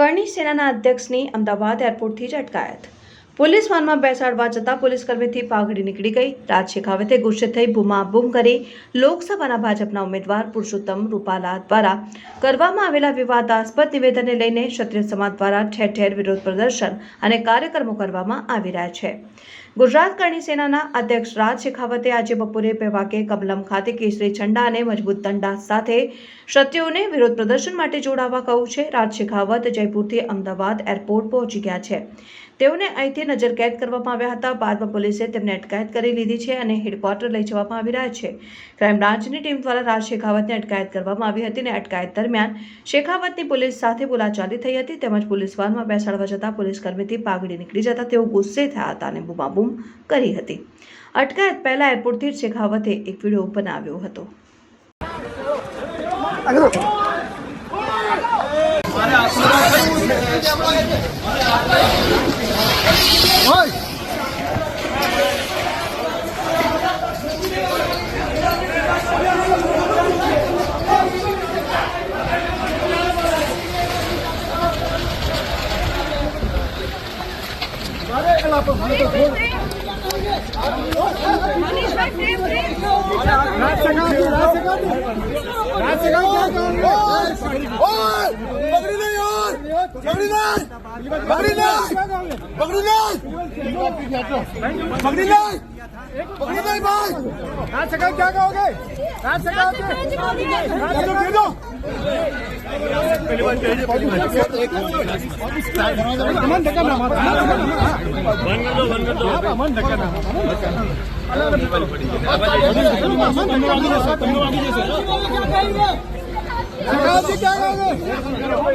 કરણી સેનાના અધ્યક્ષની અમદાવાદ એરપોર્ટથી જ અટકાયત. પોલીસ વાનમાં બેસાડવા જતાં પોલીસકર્મીથી પાઘડી નીકળી ગઈ. રાજ શેખાવતે ગુસ્સે થઈ બૂમાબૂમ કરી લોકસભાના ભાજપના ઉમેદવાર પુરુષોત્તમ રૂપાલા દ્વારા કરવામાં આવેલા વિવાદાસ્પદ નિવેદનને લઈને ક્ષત્રિય સમાજ દ્વારા ઠેર ઠેર વિરોધ પ્રદર્શન અને કાર્યક્રમો કરવામાં આવી રહ્યા છે. ગુજરાત કરણી સેનાના અધ્યક્ષ રાજ શેખાવતે આજે બપોરે બે વાગે કમલમ ખાતે કેસરી ઝંડા અને મજબૂત દંડા સાથે ક્ષત્રિયોને વિરોધ પ્રદર્શન માટે જોડાવા કહ્યું છે. રાજ શેખાવત જયપુરથી અમદાવાદ એરપોર્ટ પહોંચી ગયા છે. તેઓને અહીંથી નજરકેદ કરવામાં આવ્યા હતા. બાદમાં પોલીસે તેમને અટકાયત કરી લીધી છે અને હેડક્વાર્ટર લઈ જવામાં આવી રહ્યા છે. ક્રાઇમ બ્રાન્ચની ટીમ દ્વારા રાજ શેખાવતને અટકાયત કરવામાં આવી હતી અને અટકાયત દરમિયાન શેખાવતની પોલીસ સાથે બોલાચાલી થઈ હતી. તેમજ પોલીસ વાનમાં બેસાડવા જતાં પોલીસકર્મીથી પાઘડી નીકળી જતા તેઓ ગુસ્સે થયા હતા અને બૂમાબૂમ કરી હતી. અટકાયત પહેલા એરપોર્ટથી જ શેખાવતે એક વીડિયો બનાવ્યો હતો. ઓય! પકડી લે યાર પકડી લે पकड़ी नहीं पकड़ी नहीं भाई राज सरकार क्या कहोगे राज सरकार दे दो अमन धक्का ना बंद कर दो बंद कर दो अमन धक्का ना अमन धक्का ना सरकार जी क्या कहोगे